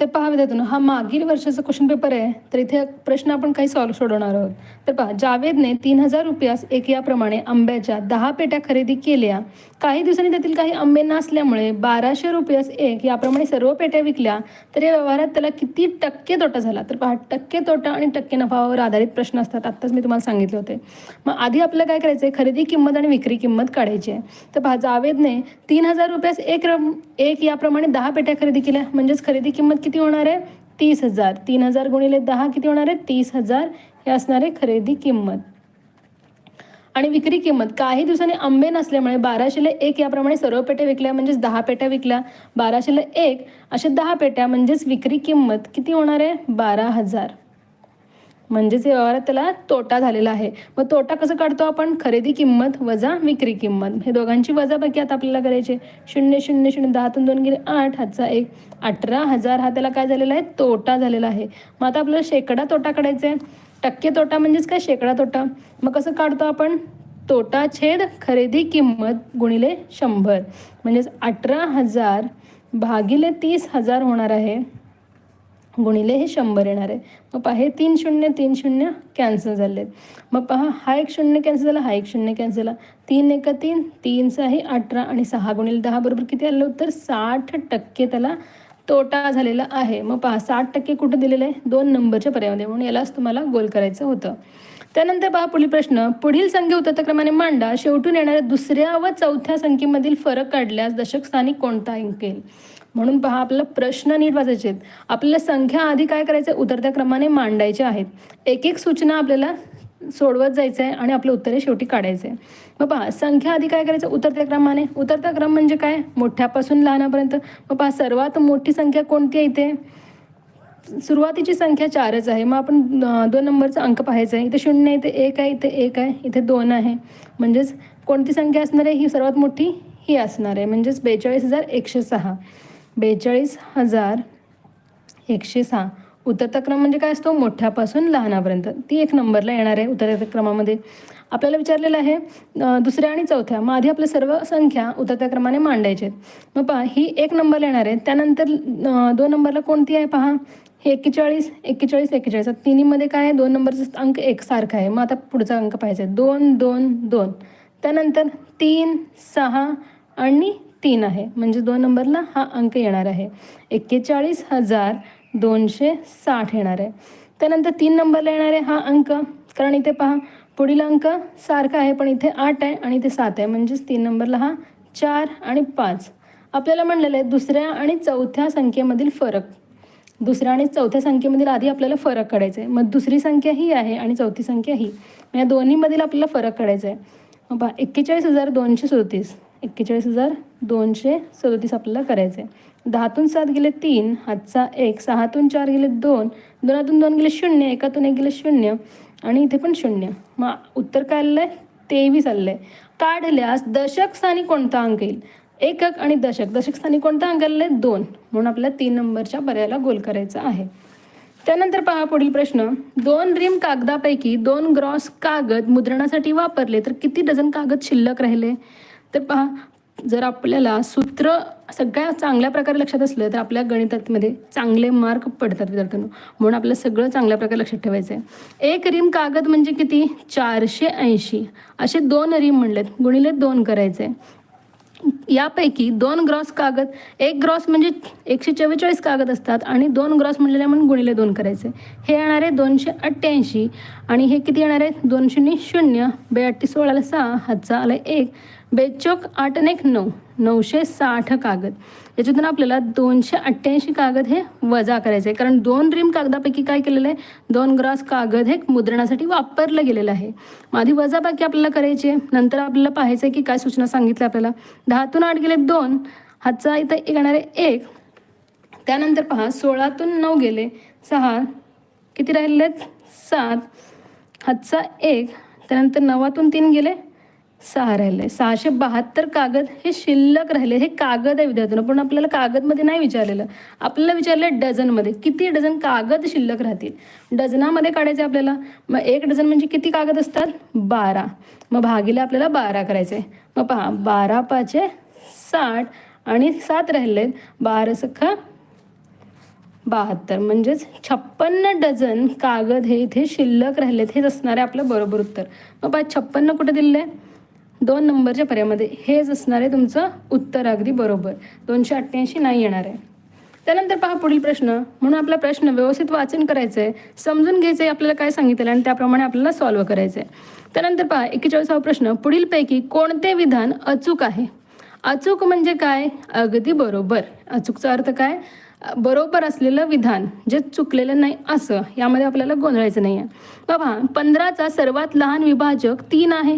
तर पहा विद्यार्थ्यांनो हा मागील वर्षाचा क्वेश्चन पेपर आहे. तर इथे प्रश्न आपण काही सॉल्व सोडवणार आहोत. तर पहा जावेदने तीन हजार रुपयास एक याप्रमाणे आंब्याच्या दहा पेट्या खरेदी केल्या. काही दिवसांनी त्यातील काही आंबे नसल्यामुळे बाराशे रुपयास एक याप्रमाणे सर्व पेट्या विकल्या. तर या व्यवहारात त्याला किती टक्के तोटा झाला? तर पहा टक्के तोटा आणि टक्के नफावर आधारित प्रश्न असतात. आत्ताच मी तुम्हाला सांगितले होते. मग आधी आपल्याला काय करायचं आहे खरेदी किंमत आणि विक्री किंमत काढायची आहे. तर पहा जावेदने तीन हजार रुपयास एक रम एक याप्रमाणे दहा पेट्या खरेदी केल्या. म्हणजेच खरेदी किंमत किती होणार आहे? तीस हजार. तीन हजार गुणिले दहा किती होणार आहे? तीस हजार. हे असणार आहे खरेदी किंमत. आणि विक्री किंमत. काही दिवसांनी आंबे नसल्यामुळे बाराशेला एक याप्रमाणे सर्व पेट्या विकल्या म्हणजेच दहा पेट्या विकल्या. बाराशेला एक अशा दहा पेट्या म्हणजेच विक्री किंमत किती होणार आहे? बारा हजार. म्हणजेच व्यवहारात त्याला तोटा झालेला आहे. मग तोटा कसं काढतो आपण? खरेदी किंमत वजा विक्री किंमत. हे दोघांची वजाबाकी आता आपल्याला करायचे शून्य शून्य शून्य दहातून दोन गेले आठ हातचा एक. अठरा हजार हा त्याला काय झालेला आहे? तोटा झालेला आहे. मग आता आपल्याला शेकडा तोटा काढायचा आहे. टक्के तोटा म्हणजेच काय? शेकडा तोटा. मग कसं काढतो आपण? तोटा छेद खरेदी किंमत गुणिले शंभर. म्हणजेच अठरा हजार भागिले तीस हजार होणार आहे. गुणिले हे शंभर येणार आहे. मग पहा हे तीन शून्य तीन शून्य कॅन्सल झाले आहेत मग पहा हा एक शून्य कॅन्सल झाला हा एक शून्य कॅन्सल झाला. तीन एका तीन तीन आहे अठरा आणि सहा गुणिले दहा बरोबर किती आलं तर साठ टक्के त्याला तोटा झालेला आहे. मग पहा साठ टक्के कुठं दिलेलं आहे? दोन नंबरच्या पर्यायामध्ये. म्हणून यालाच तुम्हाला गोल करायचं होतं. त्यानंतर पहा पुढील प्रश्न. पुढील संख्या उतरक्रमाने मांडा. शेवटून येणाऱ्या दुसऱ्या व चौथ्या संख्येमधील फरक काढल्यास दशक स्थानी कोणता अंक म्हणून पहा आपल्याला प्रश्न नीट वाचायचे आहेत. आपल्याला संख्या आधी काय करायचं आहे उतरत्या क्रमाने मांडायच्या आहेत. एक एक सूचना आपल्याला सोडवत जायचं आहे आणि आपलं उत्तरे शेवटी काढायचं आहे मग पहा संख्या आधी काय करायचं? उतरत्या क्रमाने उतरता क्रम म्हणजे काय? मोठ्यापासून लहानापर्यंत. मग पहा सर्वात मोठी संख्या कोणती आहे इथे? सुरुवातीची संख्या चारच आहे. मग आपण दोन नंबरचा अंक पाहायचा आहे. इथे शून्य इथे एक आहे इथे एक आहे इथे दोन आहे. म्हणजेच कोणती संख्या असणार आहे? ही सर्वात मोठी ही असणार आहे. म्हणजेच बेचाळीस हजार एकशे सहा. बेचाळीस हजार एकशे सहा. उतरता क्रम म्हणजे काय असतो? मोठ्यापासून लहानापर्यंत. ती एक नंबरला येणार आहे उतरत्या क्रमामध्ये. आपल्याला विचारलेलं आहे दुसऱ्या आणि चौथ्या. मग आधी आपल्या सर्व संख्या उतरत्या क्रमाने मांडायचे आहेत. मग पहा ही एक नंबरला येणार आहे. त्यानंतर दोन नंबरला कोणती आहे? पहा एक्केचाळीस एक्केचाळीस एक्केचाळीस आता तिन्हीमध्ये काय आहे? दोन नंबरचा अंक एक सारखा आहे. मग आता पुढचा अंक पाहिजे आहे. दोन दोन दोन. त्यानंतर तीन सहा आणि तीन आहे. म्हणजे दोन नंबरला हा अंक येणार आहे. एक्केचाळीस हजार दोनशे साठ येणार आहे. त्यानंतर तीन नंबरला येणार आहे हा अंक. कारण इथे पहा पुढील अंक सारखा आहे पण इथे आठ आहे आणि इथे सात आहे. म्हणजेच तीन नंबरला हा चार आणि पाच. आपल्याला म्हणलेलं आहे दुसऱ्या आणि चौथ्या संख्येमधील फरक. दुसऱ्या आणि चौथ्या संख्येमधील आधी आपल्याला फरक काढायचा आहे मग दुसरी संख्या ही आहे आणि चौथी संख्या ही. या दोन्हीमधील आपल्याला फरक काढायचा आहे बा एक्केचाळीस हजार दोनशे सदतीस. एक्केचाळीस हजार दोनशे सदतीस आपल्याला करायचं आहे दहातून सात गेले तीन हातचा एक सहातून चार गेले दोन दोनातून दोन गेले शून्य एकातून एक गेले शून्य आणि इथे पण शून्य. मग उत्तर काय आलेलं आहे तेवीस आलेलं आहे काढल्यास दशक स्थानी कोणता अंक येईल? एकक आणि दशक. दशकस्थानी कोणता अंक आलेला आहे दोन. म्हणून आपल्याला तीन नंबरच्या पर्यायाला गोल करायचा आहे. त्यानंतर पहा पुढील प्रश्न. दोन रिम कागदापैकी दोन ग्रॉस कागद मुद्रणासाठी वापरले तर किती डझन कागद शिल्लक राहिले? तर पहा जर आपल्याला सूत्र सगळ्या चांगल्या प्रकारे लक्षात असलं तर आपल्या गणितामध्ये चांगले मार्क पडतात विद्यार्थ्यांना. म्हणून आपलं सगळं चांगल्या प्रकारे लक्षात ठेवायचं आहे एक रिम कागद म्हणजे किती? चारशे ऐंशी. असे दोन रिम म्हणलेत. गुणिले दोन करायचे यापैकी दोन ग्रॉस कागद एक ग्रॉस म्हणजे एकशे चव्वेचाळीस कागद असतात आणि दोन ग्रॉस म्हणलेले म्हणून गुणिले दोन करायचे. हे येणार आहे दोनशे अठ्ठ्याऐंशी आणि हे किती येणार? आहे दोन शून्य. शून्य सोळाला सहा हातचा आला एक बेचोक आठ आणि एक नऊ. नऊशे साठ कागद. याच्यातून आपल्याला दोनशे अठ्ठ्याऐंशी कागद हे वजा करायचे आहे. कारण दोन रिम कागदापैकी काय केलेलं आहे? दोन ग्रास कागद हे मुद्रणासाठी वापरलं गेलेलं आहे. मग आधी वजाबाकी आपल्याला करायची आहे. नंतर आपल्याला पाहायचं आहे की काय सूचना सांगितल्या आपल्याला. दहातून आठ गेले दोन. हातचा इथं एक एक. त्यानंतर पहा सोळातून नऊ गेले सहा. किती राहिलेत? आहेत सात. हातचा एक. त्यानंतर नवातून तीन गेले सहा राहिले सहाशे बहात्तर कागद हे शिल्लक राहिले. हे कागद आहे विद्यार्थ्यांना. पण आपल्याला कागदमध्ये नाही विचारलेलं. आपल्याला विचारलं डझनमध्ये. किती डझन कागद शिल्लक राहतील? डझनामध्ये काढायचे आपल्याला. मग एक डझन म्हणजे किती कागद असतात? बारा. मग भागीला आपल्याला बारा करायचे मग पहा बारा पाचे साठ आणि सात राहिले बारा सखा बहात्तर. म्हणजेच छप्पन्न डझन कागद हे इथे शिल्लक राहिलेत. हेच असणार आहे आपलं बरोबर उत्तर. मग पहा छप्पन्न कुठे दिलेलं आहे दोन नंबरच्या पर्यामध्ये हेच असणार आहे तुमचं उत्तर अगदी बरोबर. दोनशे अठ्ठ्याऐंशी नाही येणार आहे. त्यानंतर पहा पुढील प्रश्न. म्हणून आपला प्रश्न व्यवस्थित वाचन करायचं आहे समजून घ्यायचं आहे आपल्याला काय सांगितलं आणि त्याप्रमाणे आपल्याला सॉल्व्ह करायचं आहे त्यानंतर पहा एकेचाळीसावा प्रश्न. पुढीलपैकी कोणते विधान अचूक आहे? अचूक म्हणजे काय? अगदी बरोबर. अचूकचा अर्थ काय? बरोबर असलेलं विधान जे चुकलेलं नाही असं यामध्ये आपल्याला गोंधळायचं नाही आहे बाबा पंधराचा सर्वात लहान विभाजक तीन आहे.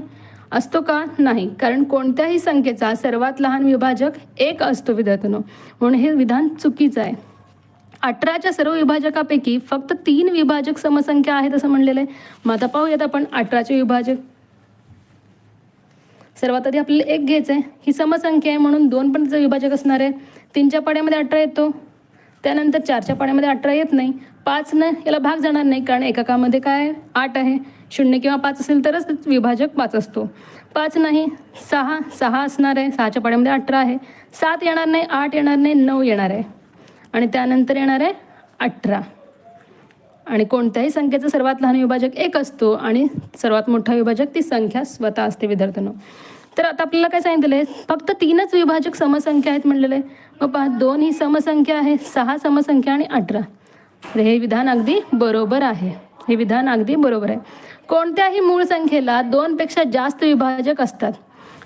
असतो का? नाही. कारण कोणत्याही संख्येचा सर्वात लहान विभाजक एक असतो विद्यार्थ्यांनो. म्हणून हे विधान चुकीचं आहे. अठराच्या सर्व विभाजकापैकी फक्त तीन विभाजक समसंख्या आहेत असं म्हणलेलं आहे. मग आता पाहूयात आपण अठराचे विभाजक. सर्वात आधी आपल्याला एक घ्यायचं आहे. ही समसंख्या आहे म्हणून दोन पण विभाजक असणार आहे. तीनच्या पाड्यामध्ये अठरा येतो. त्यानंतर चारच्या पाड्यामध्ये अठरा येत नाही. पाचनं याला भाग जाणार नाही कारण एकाकामध्ये काय? आठ आहे. शून्य किंवा पाच असेल तरच विभाजक पाच असतो. पाच नाही सहा सहा असणार आहे सहाच्या पाड्यामध्ये अठरा आहे. सात येणार नाही आठ येणार नाही नऊ येणार आहे. आणि त्यानंतर येणार आहे अठरा. आणि कोणत्याही संख्येचा सर्वात लहान विभाजक एक असतो आणि सर्वात मोठा विभाजक ती संख्या स्वतः असते विद्यार्थ्यांनो. तर आता आपल्याला काय सांगितलं आहे? फक्त तीनच विभाजक समसंख्या आहेत म्हणलेलं. आहे मग पहा दोन ही समसंख्या आहे सहा समसंख्या आणि अठरा. तर हे विधान अगदी बरोबर आहे. हे विधान अगदी बरोबर आहे. कोणत्याही मूळ संख्येला दोनपेक्षा जास्त विभाजक असतात.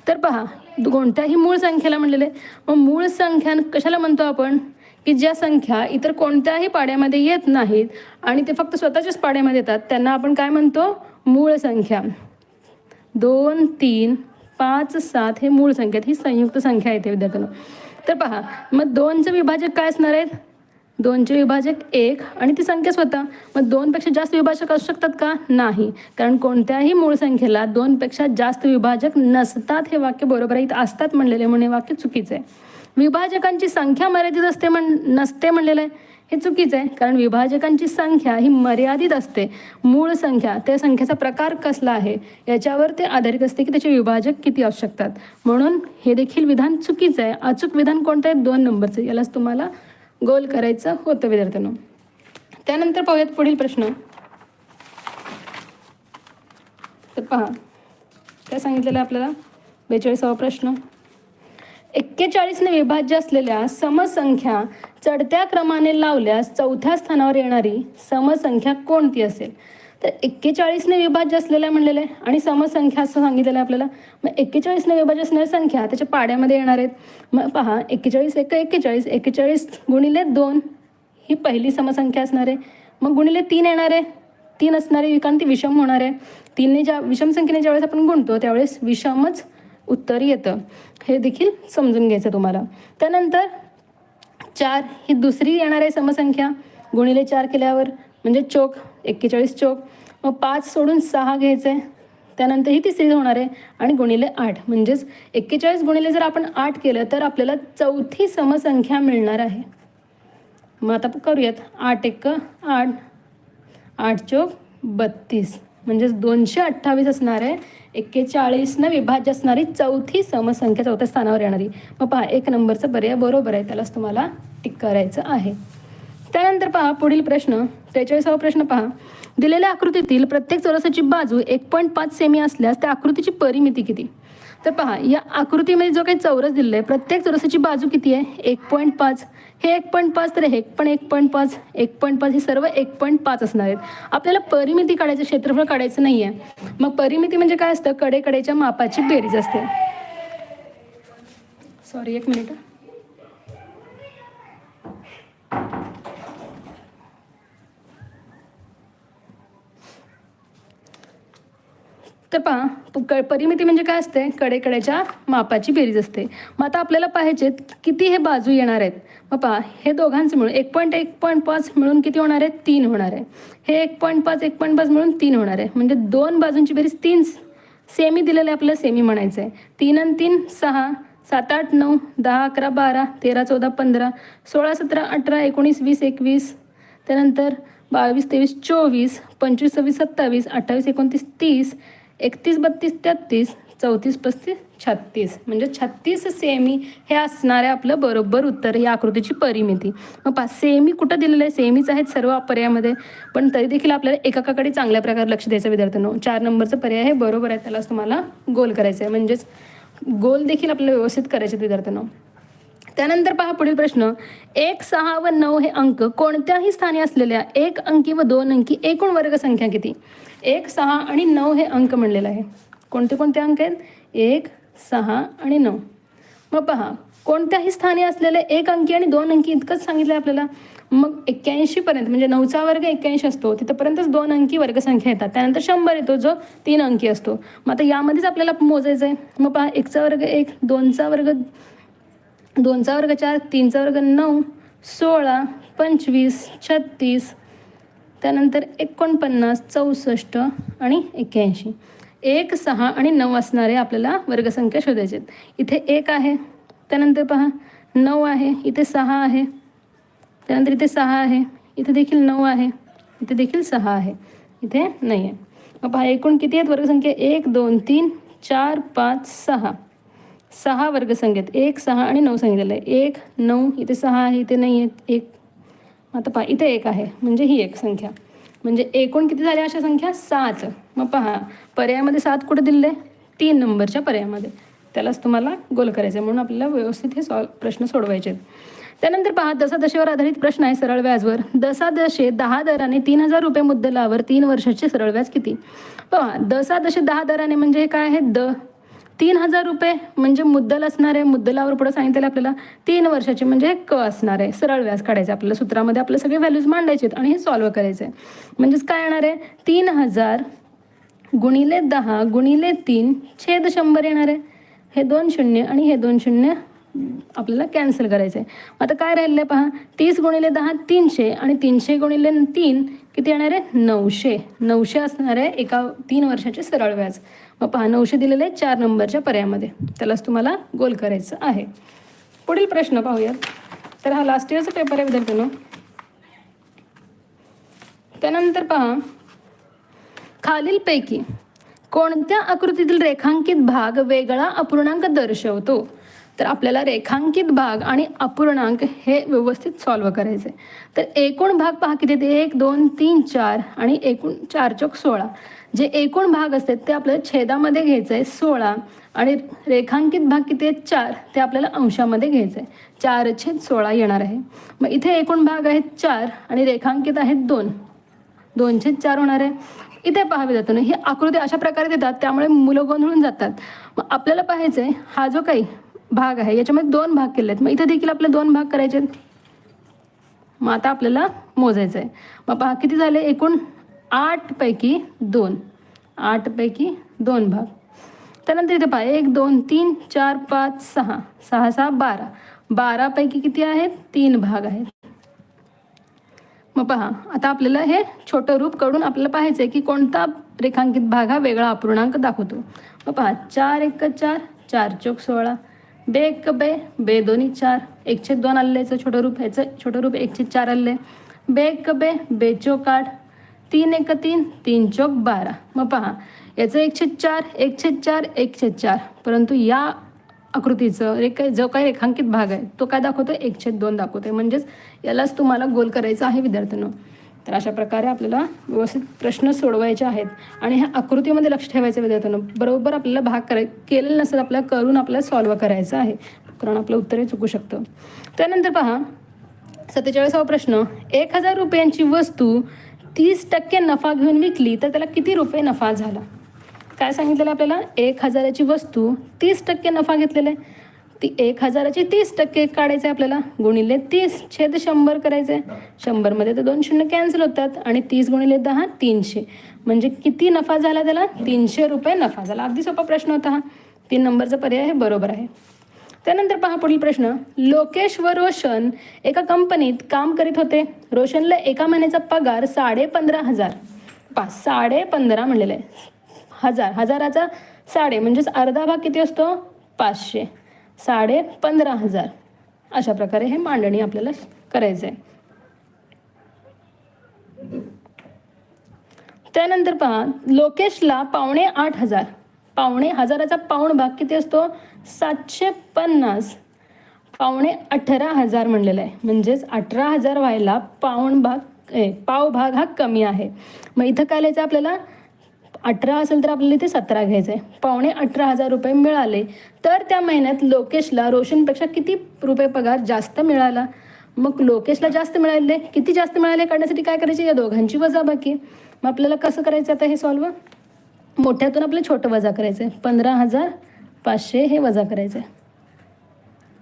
तर पहा कोणत्याही मूळ संख्येला म्हणलेले मग मूळ संख्या कशाला म्हणतो आपण? की ज्या संख्या इतर कोणत्याही पाड्यामध्ये येत नाहीत आणि ते फक्त स्वतःच्याच पाड्यामध्ये येतात त्यांना आपण काय म्हणतो? मूळ संख्या. दोन तीन पाच सात हे मूळ संख्या आहेत. ही संयुक्त संख्या येते विद्यार्थ्यांना. तर पहा मग दोनचं विभाजक काय असणार आहेत? दोनचे विभाजक एक आणि ती संख्या स्वतः. मग दोनपेक्षा जास्त विभाजक असू शकतात का? नाही. कारण कोणत्याही मूळ संख्येला दोनपेक्षा जास्त विभाजक नसतात हे वाक्य बरोबर आहे इथं असतात म्हणलेले म्हणून हे वाक्य चुकीचं आहे. विभाजकांची संख्या मर्यादित असते म्हण नसते म्हणलेलं आहे. हे चुकीचं आहे कारण विभाजकांची संख्या ही मर्यादित असते. मूळ संख्या त्या संख्येचा प्रकार कसला आहे? याच्यावर ते आधारित असते की त्याचे विभाजक किती असू शकतात. म्हणून हे देखील विधान चुकीचं आहे. अचूक विधान कोणतं आहे? दोन नंबरचं यालाच तुम्हाला गोल करायचं होतं विद्यार्थ्यांनो. त्यानंतर पाहूयात पुढील प्रश्न. तर पहा काय सांगितलेलं आहे आपल्याला बेचाळीसावा प्रश्न. एक्केचाळीसने विभाज्य असलेल्या समसंख्या चढत्या क्रमाने लावल्यास चौथ्या स्थानावर येणारी समसंख्या कोणती असेल? तर एक्केचाळीसने विभाज्य असलेल्या म्हणलेलं आहे. आणि समसंख्या असं सांगितलेलं आहे आपल्याला. मग एक्केचाळीसने विभाज्य असणाऱ्या संख्या त्याच्या पाड्यामध्ये येणार आहेत. मग पहा एक्केचाळीस एक एक्केचाळीस एक्केचाळीस गुणिले दोन ही पहिली समसंख्या असणार आहे. मग गुणिले तीन येणार आहे. तीन असणारी कारण ती विषम होणार आहे. तीनने ज्या विषम संख्येने ज्यावेळेस आपण गुणतो त्यावेळेस विषमच उत्तर येतं. हे देखील समजून घ्यायचं तुम्हाला. त्यानंतर चार ही दुसरी येणार आहे समसंख्या. गुणिले चार केल्यावर म्हणजे चोक एक्केचाळीस चौक. मग पाच सोडून सहा घ्यायचं. आहे त्यानंतर ही तिसरी होणार आहे. आणि गुणिले आठ. म्हणजेच एक्केचाळीस गुणिले जर आपण आठ केलं तर आपल्याला चौथी समसंख्या मिळणार आहे. मग आता करूयात. आठ एक आठ. आठ चौक बत्तीस. म्हणजेच दोनशे अठ्ठावीस असणार आहे. एक्केचाळीसनं विभाज्य असणारी चौथी समसंख्या चौथ्या स्थानावर येणारी. मग पहा एक नंबरचं पर्याय बरोबर आहे. त्यालाच तुम्हाला टिक करायचं आहे. त्यानंतर पहा पुढील प्रश्न. त्रेचाळीसावा प्रश्न पहा. दिलेल्या आकृतीतील प्रत्येक चौरसाची बाजू एक पॉईंट पाच सेमी असल्यास त्या आकृतीची परिमिती किती? तर पहा या आकृतीमध्ये जो काही चौरस दिलेला आहे प्रत्येक चौरसाची बाजू किती आहे? एक पॉईंट पाच. हे एक पॉईंट पाच तर हे पण एक पॉईंट पाच. एक पॉईंट पाच हे सर्व एक पॉईंट पाच असणार आहेत. आपल्याला परिमिती काढायचं क्षेत्रफळ काढायचं नाही आहे मग परिमिती म्हणजे काय असतं? कडेकडेच्या मापाची बेरीज असते. सॉरी एक मिनिट तर पहा प- क- परिमिती म्हणजे काय असते? कडेकडेच्या मापाची बेरीज असते. मग आता आपल्याला पाहिजेत किती हे बाजू येणार आहेत? मग पहा हे दोघांचं मिळून एक पॉईंट एक पॉईंट पाच मिळून किती होणार आहे? तीन होणार आहे. हे एक पॉईंट पाच एक पॉईंट पाच मिळून तीन होणार आहे. म्हणजे दोन बाजूंची बेरीज तीन. सेमी दिलेलं आहे आपल्याला सेमी म्हणायचं आहे तीन आणि तीन सहा. सात आठ नऊ दहा अकरा बारा तेरा चौदा पंधरा सोळा सतरा अठरा एकोणीस वीस एकवीस. त्यानंतर बावीस तेवीस चोवीस पंचवीस सव्वीस सत्तावीस अठ्ठावीस एकोणतीस तीस. एकतीस बत्तीस तेहत्तीस चौतीस पस्तीस छत्तीस. म्हणजे छत्तीस सेमी हे असणारे आपलं बरोबर उत्तर या आकृतीची परिमिती. मग पाच सेमी कुठं दिलेलं आहे? सेमीच आहेत सर्व पर्यायामध्ये पण तरी देखील आपल्याला एकाकडे चांगल्या प्रकारे लक्ष द्यायचं विद्यार्थ्यांनो. चार नंबरचं पर्याय हे बरोबर आहे त्यालाच तुम्हाला गोल करायचं आहे. म्हणजेच गोल देखील आपल्याला व्यवस्थित करायचे आहेत विद्यार्थ्यांनो. त्यानंतर पहा पुढील प्रश्न. एक सहा व नऊ हे अंक कोणत्याही स्थानी असलेल्या एक अंकी व दोन अंकी एकूण वर्ग संख्या किती? एक सहा आणि नऊ हे अंक म्हणलेलं आहे. कोणते कोणते अंक आहेत? एक सहा आणि नऊ. मग पहा कोणत्याही स्थानी असलेले एक अंकी आणि दोन अंकी इतकंच सांगितलं आहे आपल्याला. मग एक्क्याऐंशीपर्यंत म्हणजे नऊचा वर्ग एक्क्याऐंशी असतो तिथंपर्यंतच दोन अंकी वर्गसंख्या येतात. त्यानंतर शंभर येतो जो तीन अंकी असतो. मग आता यामध्येच आपल्याला मोजायचं आहे मग पहा एकचा वर्ग एक दोनचा वर्ग दोनचा वर्ग चार तीनचा वर्ग नऊ सोळा पंचवीस छत्तीस त्यानंतर एकोणपन्नास चौसष्ट आणि एक्क्याऐंशी. एक सहा आणि नऊ असणारे आपल्याला वर्गसंख्या शोधायचे आहेत. इथे एक आहे त्यानंतर पहा नऊ आहे इथे सहा आहे त्यानंतर इथे सहा आहे इथे देखील नऊ आहे इथे देखील सहा आहे इथे नाही आहे. मग पहा एकूण किती आहेत? वर्गसंख्या एक दोन तीन चार पाच सहा. सहा वर्गसंख्येत. एक सहा आणि नऊ सांगितलेलं आहे. एक नऊ इथे सहा आहे इथे नाही आहेत. एक. आता पहा इथे एक आहे. म्हणजे ही एक संख्या. म्हणजे एकूण किती झाल्या अशा संख्या? सात. मग पहा पर्यायामध्ये सात कुठे दिले तीन नंबरच्या पर्यायामध्ये. त्यालाच तुम्हाला गोल करायचं आहे. म्हणून आपल्याला व्यवस्थित हे सॉल्व प्रश्न सोडवायचे आहेत. त्यानंतर पहा दशादशेवर आधारित प्रश्न आहे सरळ व्याजवर. दशादशे दहा दराने तीन हजार रुपये मुद्दलावर तीन वर्षाचे सरळ व्याज किती? पहा दशादशे दहा दराने म्हणजे हे काय आहे? द. तीन हजार रुपये म्हणजे मुद्दल असणार आहे. मुद्दलावर पुढे सांगितलेलं आपल्याला तीन वर्षाचे म्हणजे क असणार आहे. सरळ व्याज काढायचं आपल्याला सूत्रामध्ये आपले सगळे व्हॅल्यूज मांडायचे आहेत आणि हे सॉल्व्ह करायचं आहे. म्हणजेच काय येणार आहे? तीन हजार गुणिले दहा गुणिले तीन छेद शंभर येणार आहे. हे दोन शून्य आणि हे दोन शून्य आपल्याला कॅन्सल करायचं आहे आता काय राहिलं आहे पहा? तीस गुणिले दहा तीनशे. आणि तीनशे गुणिले तीन किती येणार आहे? नऊशे. नऊशे असणार आहे एका तीन वर्षाचे सरळ व्याज. मग पहा नऊशे दिलेले आहे चार नंबरच्या पर्यायामध्ये. त्यालाच तुम्हाला गोल करायचं आहे. पुढील प्रश्न पाहूयात. तर हा लास्ट इयरचा पेपर आहे विद्यार्थ्यांनो. त्यानंतर पहा. खालीलपैकी कोणत्या आकृतीतील रेखांकित भाग वेगळा अपूर्णांक दर्शवतो? तर आपल्याला रेखांकित भाग आणि अपूर्णांक हे व्यवस्थित सॉल्व करायचे तर एकूण भाग पहा किती ते एक दोन तीन चार आणि एकूण चार चौक सोळा. जे एकूण भाग असतात ते आपल्याला छेदामध्ये घ्यायचं आहे सोळा आणि रेखांकित भाग किती आहेत? चार. ते आपल्याला अंशामध्ये घ्यायचं आहे चार छेद सोळा येणार आहे. मग इथे एकूण भाग आहेत चार आणि रेखांकित आहेत दोन. दोन छेद चार होणार आहे. इथे पाहावे जातो ना ही आकृती अशा प्रकारे देतात त्यामुळे मुलं गोंधळून जातात. मग आपल्याला पाहायचं आहे हा जो काही भाग आहे. याच्यामध्ये दोन भाग केले आहेत मग इथे देखील आपले दोन भाग करायचे आहेत. मग आता आपल्याला मोजायचं आहे मग पहा किती झाले? एकूण आठपैकी दोन. आठपैकी दोन भाग. त्यानंतर इथे पहा एक दोन तीन चार पाच सहा. सहा सहा बारा. बारापैकी किती आहेत? तीन भाग आहेत. मग पहा आता आपल्याला हे छोटं रूपकडून आपल्याला पाहायचं आहे की कोणता रेखांकित भाग हा वेगळा अपूर्णांक दाखवतो. मग पहा चार एक चार चार चौक सोळा. बे एक बे बे दोन्ही चार. एकशे दोन आलेलं याचं छोटं रूप ह्याचं छोटं रूप एकशे चार आले बे एक बे बे चोक आठ. तीन एक तीन तीन चोक बारा. मग पहा याचं एकशे चार एकशे चार एकशे चार. परंतु या आकृतीचं रेख जो काही रेखांकित भाग आहे तो काय दाखवतो एकशे दोन दाखवतोय. म्हणजेच यालाच तुम्हाला गोल करायचा आहे विद्यार्थ्यांना. तर अशा प्रकारे आपल्याला व्यवस्थित प्रश्न सोडवायचे आहेत. आणि ह्या आकृतीमध्ये लक्ष ठेवायचं विद्यार्थ्यांना बरोबर आपल्याला भाग कराय केलेलं नसेल आपल्याला करून आपल्याला सॉल्व्ह करायचं आहे. कारण आपलं उत्तरही चुकू शकतं. त्यानंतर पहा सत्तेचाळीसावा प्रश्न एक हजार रुपयांची वस्तू तीस टक्के नफा घेऊन विकली तर त्याला किती रुपये नफा झाला? काय सांगितलेलं आपल्याला? एक हजाराची वस्तू तीस टक्के नफा घेतलेला आहे. ती एक हजाराची तीस टक्के काढायचं आहे आपल्याला. गुणिले तीस छेद शंभर करायचं. आहे शंभरमध्ये तर दोन शून्य कॅन्सल होतात आणि तीस गुणिले दहा तीनशे. म्हणजे किती नफा झाला त्याला? तीनशे रुपये नफा झाला. अगदी सोपा प्रश्न होता हा. तीन नंबरचा पर्याय हे बरोबर आहे. त्यानंतर पहा पुढील प्रश्न. लोकेश व रोशन एका कंपनीत काम करीत होते. रोशनला एका महिन्याचा पगार साडे पंधरा हजार. पा साडे पंधरा म्हणलेलं आहे. हजार. हजाराचा साडे म्हणजेच अर्धा भाग किती असतो? पाचशे. साडे पंधरा हजार. अशा प्रकारे हे मांडणी आपल्याला करायचं आहे. त्यानंतर पहा लोकेशला पावणे आठ हजार. पावणे हजाराचा पाऊण भाग किती असतो? सातशे पन्नास. पावणे अठरा हजार म्हणलेला आहे. म्हणजेच अठरा हजार व्हायला पाऊण भाग पाव भाग हा कमी आहे. मग इथं काय लिहायचं आपल्याला? अठरा असेल तर आपल्याला इथे सतरा घ्यायचं आहे पावणे अठरा हजार रुपये मिळाले. तर त्या महिन्यात लोकेशला रोशनपेक्षा किती रुपये पगार जास्त मिळाला? मग लोकेशला जास्त मिळाले. किती जास्त मिळाले काढण्यासाठी काय करायचे? या दोघांची वजाबाकी. मग आपल्याला कसं करायचं आता हे सॉल्व मोठ्यातून आपलं छोटं वजा करायचं आहे पंधरा हजार पाचशे हे वजा करायचं आहे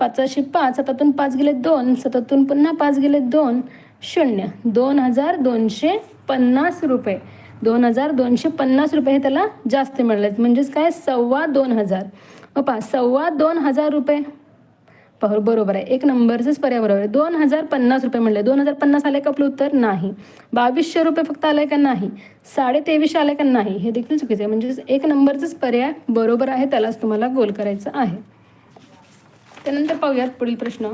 पाचशे पाच सतातून पाच गेले दोन सतातून पुन्हा पाच गेले दोन शून्य. दोन हजार दोनशे पन्नास रुपये. दोन हजार दोनशे पन्नास रुपये हे त्याला जास्त मिळालेत. म्हणजेच काय? सव्वा दोन हजार. मग पहा सव्वा दोन हजार रुपये. पाहू बरोबर आहे. एक नंबरचंच पर्याय बरोबर आहे. दोन हजार पन्नास रुपये म्हणले दोन हजार पन्नास आले का आपलं उत्तर? नाही. बावीसशे रुपये फक्त आले का? नाही. साडे तेवीसशे आले का? नाही. हे देखील चुकीचं आहे. म्हणजेच एक नंबरचंच पर्याय बरोबर आहे. त्यालाच तुम्हाला गोल करायचं आहे. त्यानंतर पाहूयात पुढील प्रश्न.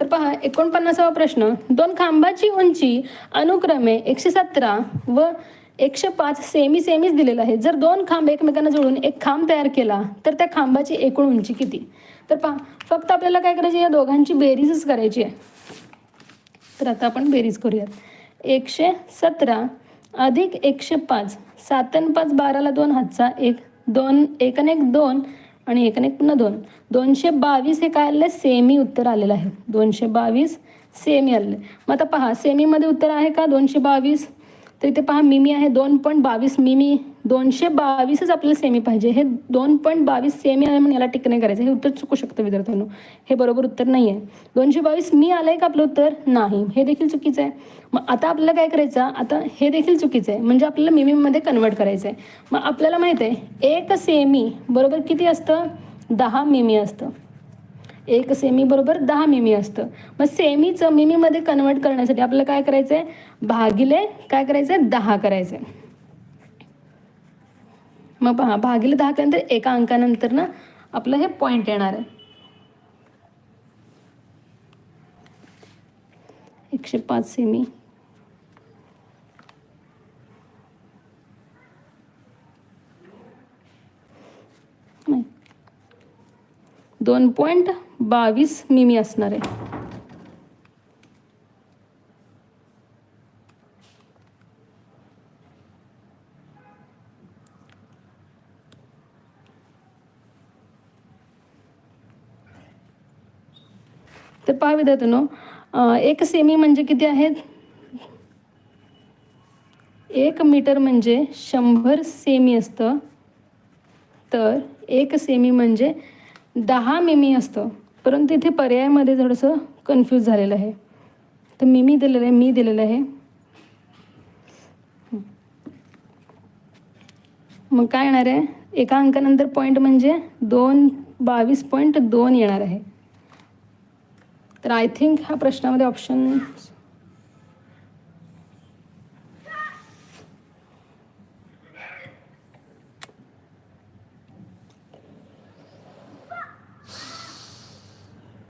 तर पहा एकोणपन्नासावा प्रश्न. दोन खांबाची उंची अनुक्रमे एकशे सतरा व एकशे पाच सेमी सेमीच दिलेलं आहे. जर दोन खांब एकमेकांना जोडून एक खांब तयार केला तर त्या खांबाची एकूण उंची किती? तर पहा फक्त आपल्याला काय करायची या दोघांची बेरीजच करायची आहे. तर आता आपण बेरीज करूयात. एकशे सतरा अधिक एकशे पाच सात आणि पाच बाराला दोन हातचा एक दोन एक आणि एक दोन आणि एक आणि पुन्हा दोन. दोनशे बावीस हे काय आलेलं आहे? सेमी उत्तर आलेलं आहे. दोनशे बावीस सेमी आलेलं आहे. मग आता पहा सेमीमध्ये उत्तर आहे का? दोनशे बावीस तर इथे पहा मिमी आहे दोन पॉईंट बावीस. मिमी दोनशे बावीसच आपल्याला सेमी पाहिजे. हे दोन पॉईंट बावीस सेमी आहे म्हणून याला टिक नाही करायचं. हे उत्तर चुकू शकतं विद्यार्थ्यांनो. हे बरोबर उत्तर नाही आहे दोनशे बावीस मी आलं आहे का आपलं उत्तर? नाही. हे देखील चुकीचं आहे. मग आता आपल्याला काय करायचं? आता हे देखील चुकीचं आहे. म्हणजे आपल्याला मिमीमध्ये कन्वर्ट करायचं आहे मग आपल्याला माहिती आहे एक सेमी बरोबर किती असतं? दहा मिमी असतं. एक सेमी बरोबर दहा मिमी असतं. मग सेमीचं मिमीमध्ये कन्वर्ट करण्यासाठी आपल्याला काय करायचं आहे भागिले काय करायचं आहे दहा करायचं आहे मग पहा भागिले दहा केल्यानंतर एका अंकानंतर ना आपलं हे पॉईंट येणार आहे. एकशे पाच सेमी दोन पॉईंट बावीस मिमी असणार आहे. तर पहा विद्यार्थ्यांनो एक सेमी म्हणजे किती आहेत? एक मीटर म्हणजे शंभर सेमी असतं. तर एक सेमी म्हणजे दहा मिमी असतं. परंतु इथे पर्यायामध्ये थोडंसं कन्फ्यूज झालेलं आहे. तर मी मी दिलेलं आहे मी दिलेलं आहे. मग काय येणार आहे? एका अंकानंतर पॉईंट म्हणजे दोन बावीस पॉईंट दोन येणार आहे. तर आय थिंक ह्या प्रश्नामध्ये ऑप्शन